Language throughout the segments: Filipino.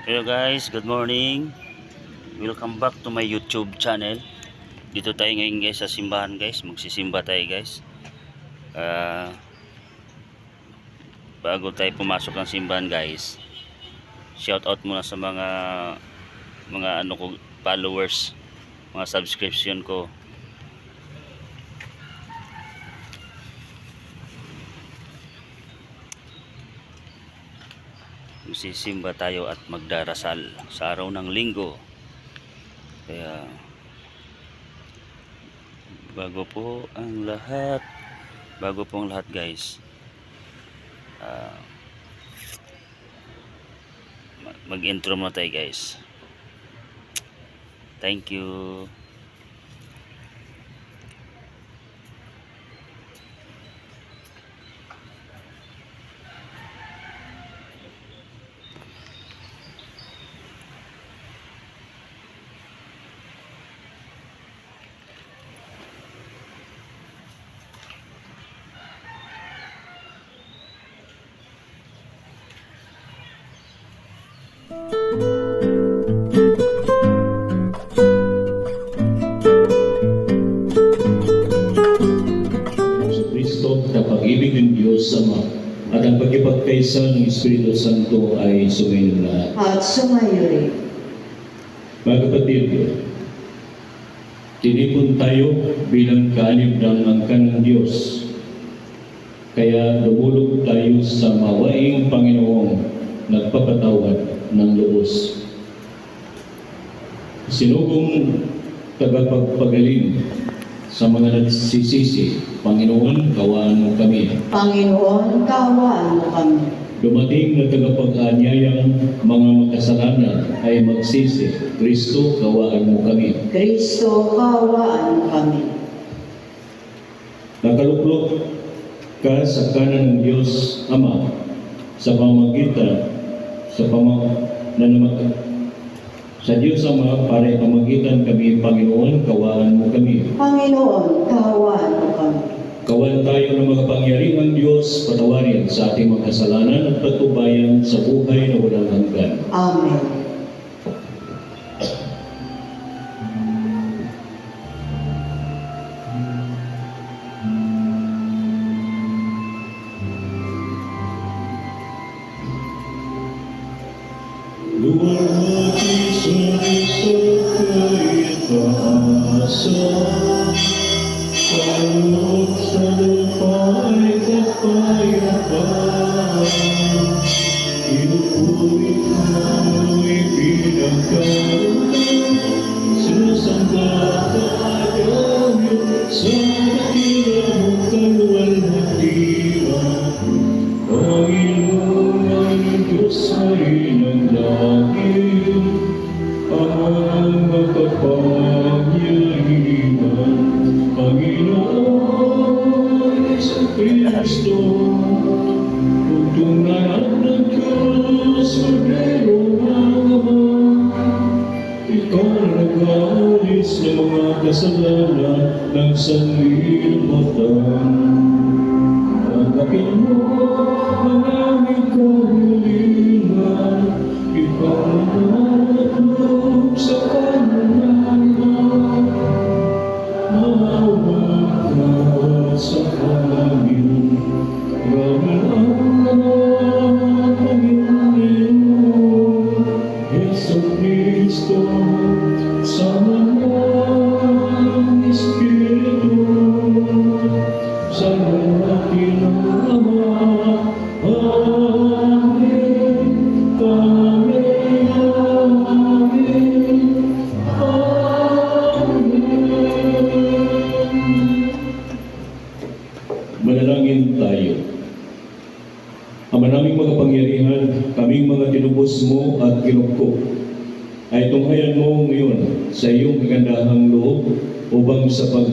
Hello guys, good morning. Welcome back to my YouTube channel. Dito tayo ngayon guys sa simbahan guys. Magsisimba tayo guys. Ah, bago tayo pumasok ng simbahan guys. Shout out muna sa mga mga ano ko followers, mga subscription ko. Magsisimba tayo at magdarasal sa araw ng linggo. Kaya bago po ang lahat, bago po ang lahat guys. ah, mag- mag-intro muna tayo guys. Thank you. Pag-ibig ng Diyos Ama at ang pagkipagkaisa ng Espiritu Santo ay sumayin lahat. at sumayo rin. Mga kapatid, tinipon tayo bilang kaanib ng angkan ng Diyos. Kaya dumulog tayo sa mawaing Panginoong nagpapatawad ng lubos. Sinugong tagapagpagaling sa mga nagsisisi, Panginoon, kawaan mo kami. Panginoon, kawaan mo kami. Dumating na tagapag-anyayang mga makasalanan ay magsisi. Kristo, kawaan mo kami. Kristo, kawaan mo kami. Nakaluklok ka sa kanan ng Diyos Ama sa pamagitan sa namag sa Diyos Ama para pamagitan kami Panginoon kawaan mo kami Panginoon, kawaan mo kami. kawan tayo ng mga pangyarihang Diyos patawarin sa ating mga kasalanan at patubayan sa buhay na walang hanggan Amen. Panginoon ang Diyos ay nagdahil ang makapangyarihan. Kasalanan ng sanlibutan. Tanggapin mo ang aming ay tunghayan mo ngayon sa iyong kagandahang loob upang sa, pag,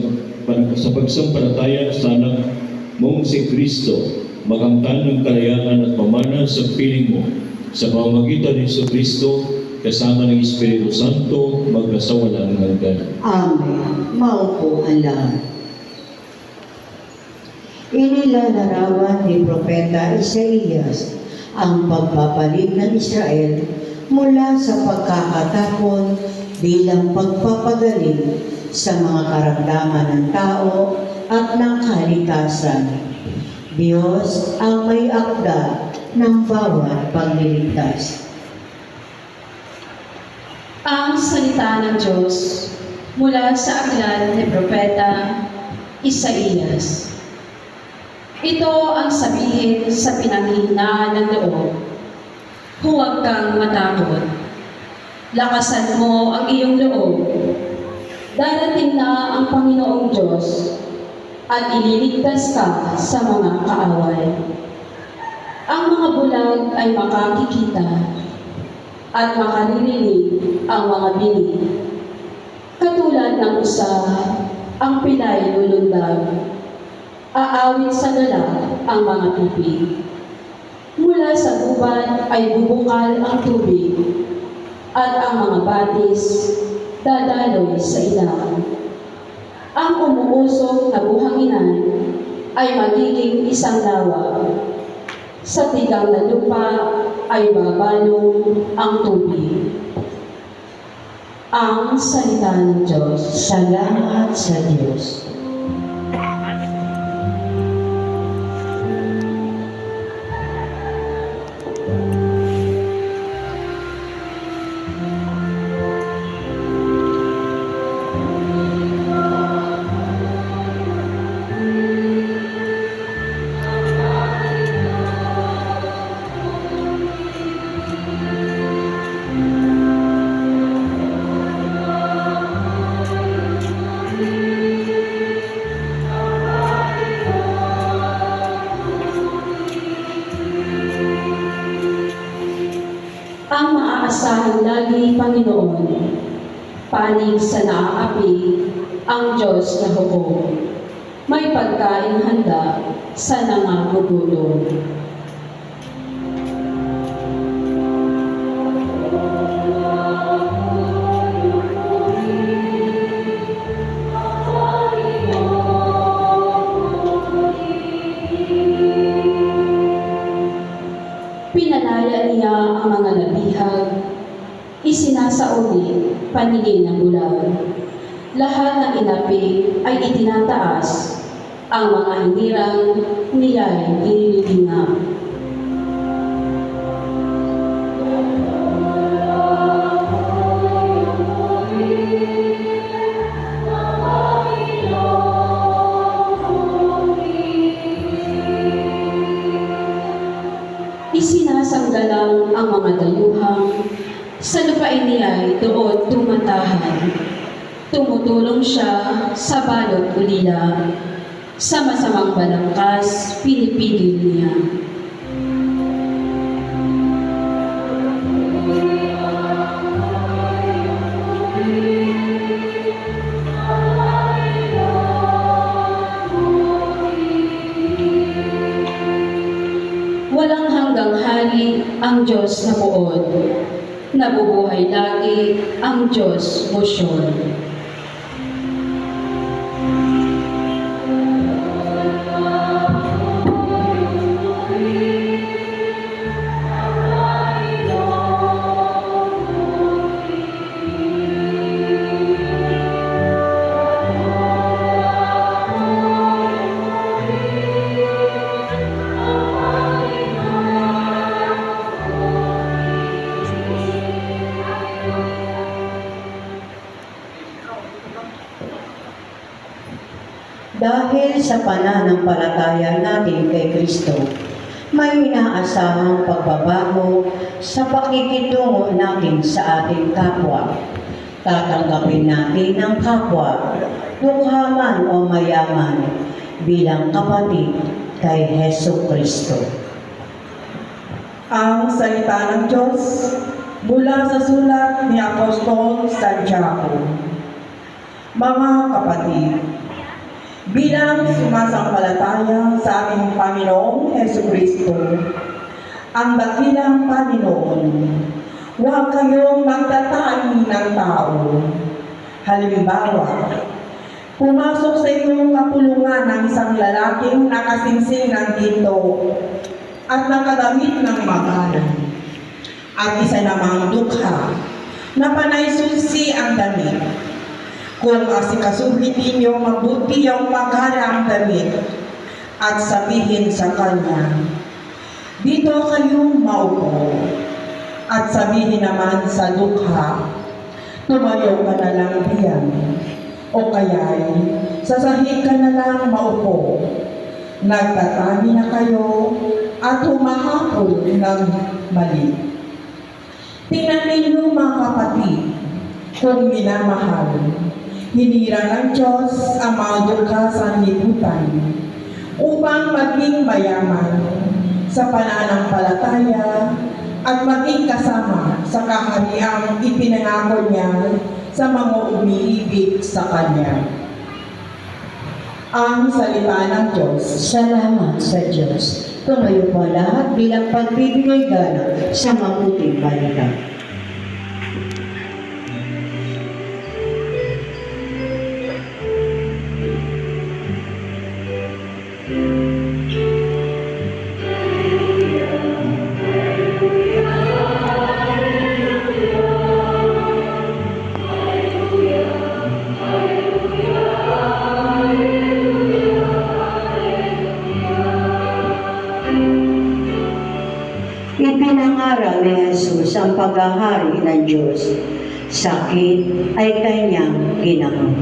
sa pagsampalataya sa anak mong si Kristo, makamtan ng kalayaan at pamana sa piling mo sa pamamagitan ni Kristo kasama ng Espiritu Santo magkasawalang hanggan. Amen. Maupo ang lahat. Inilalarawan ni Propeta Isaías ang pagpapalig ng Israel mula sa pagkakatapon bilang pagpapagaling sa mga karamdaman ng tao at ng kalikasan. Diyos ang may akda ng bawat pagliligtas. Ang salita ng Diyos mula sa aklat ni Propeta Isaías. Ito ang sabihin sa pinanghihinaan ng loob. Huwag kang matakot. Lakasan mo ang iyong loob. Darating na ang Panginoong Diyos at ililigtas ka sa mga kaaway. Ang mga bulag ay makakikita at makaririnig ang mga bini. Katulad ng usa, ang pilay lulundag. Aawit sa galak ang mga tubig. Mula sa gubat ay bubukal ang tubig, at ang mga batis dadaloy sa ilang. Ang umuusok na buhanginan ay magiging isang lawa. Sa tigang na lupa ay babalong ang tubig. Ang salita ng Diyos. Salamat sa Diyos. Maaasahan lagi, Panginoon, panig sa naaapi, ang Diyos na hukom. May pagkain handa sa nangangugulong. Pinalaya niya ang mga nabihag, isinasauli paningin ng bulag. Lahat ng inapi ay itinataas, ang mga hinirang niya'y inilinga. Isinasanggalang ang mga dayuhang sa lupain niya ay doon tumatahan. Tumutulong siya sa balot ulila. Sa masamang balangkas, pinipigil niya. Ang Diyos na buod. Nabubuhay lagi ang Diyos Musyon. Dahil sa pananampalataya natin kay Kristo, may inaasahang pagbabago sa pakikitungo natin sa ating kapwa. Tatanggapin natin ang kapwa, dukha man o mayaman, bilang kapatid kay Heso Kristo. ang salita ng Diyos mula sa sulat ni Apostol Santiago. Mga kapatid, bilang sumasampalataya sa aming Panginoong Heso Kristo, ang dakilang Panginoon, huwag kayong magtatali ng tao. Halimbawa, pumasok sa inyong kapulungan ng isang lalaking nakasingsing ng ginto at nakadamit ng magalang. at isa namang dukha na panay susi ang damit. Kung asikasuhin ninyo mabuti ang pagharang damit at sabihin sa kanya, dito kayong maupo. At sabihin naman sa dukha, tumayo ka na lang diyan. O kaya'y sasahig ka na lang maupo. Nagtatani na kayo at humahapon ng mali. Tingnan ninyo mga kapatid, kung minamahal, hinira ng Diyos ang mga dukha sa upang maging mayaman sa pananampalataya at maging kasama sa kahariang ipinangako niya sa mga umiibig sa Kanya. Ang salita ng Diyos. Salamat sa Diyos. Tumayo po lahat bilang pagbibigay gana sa mabuting balita. Sakit ay kanyang ginamot.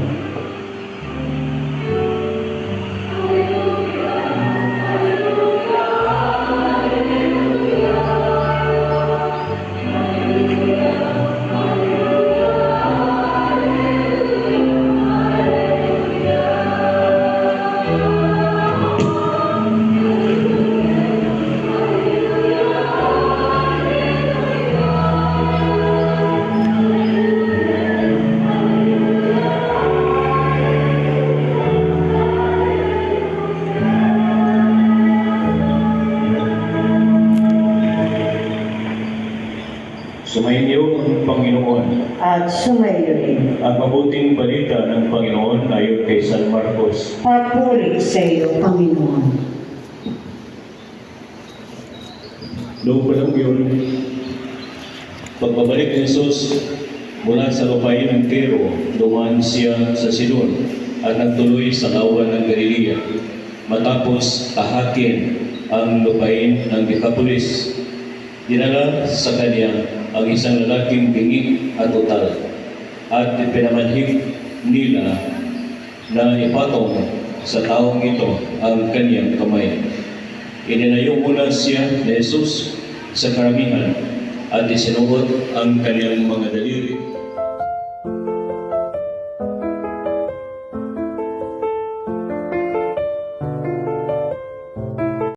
Papuri sa iyo, Panginoon. Noong panahon yun, pagbabalik ni Jesus mula sa lupain ng Tiro, dumaan siya sa Sidon at nagtuloy sa kawan ng Galilea matapos tahakin ang lupain ng Decapolis. Dinala sa kanya ang isang lalaking bingi at utal at ipinamanhig nila na ipatong sa taong ito ang kanyang kamay. Ininayo muna siya ni Jesus sa karamihan at isinuot ang kanyang mga daliri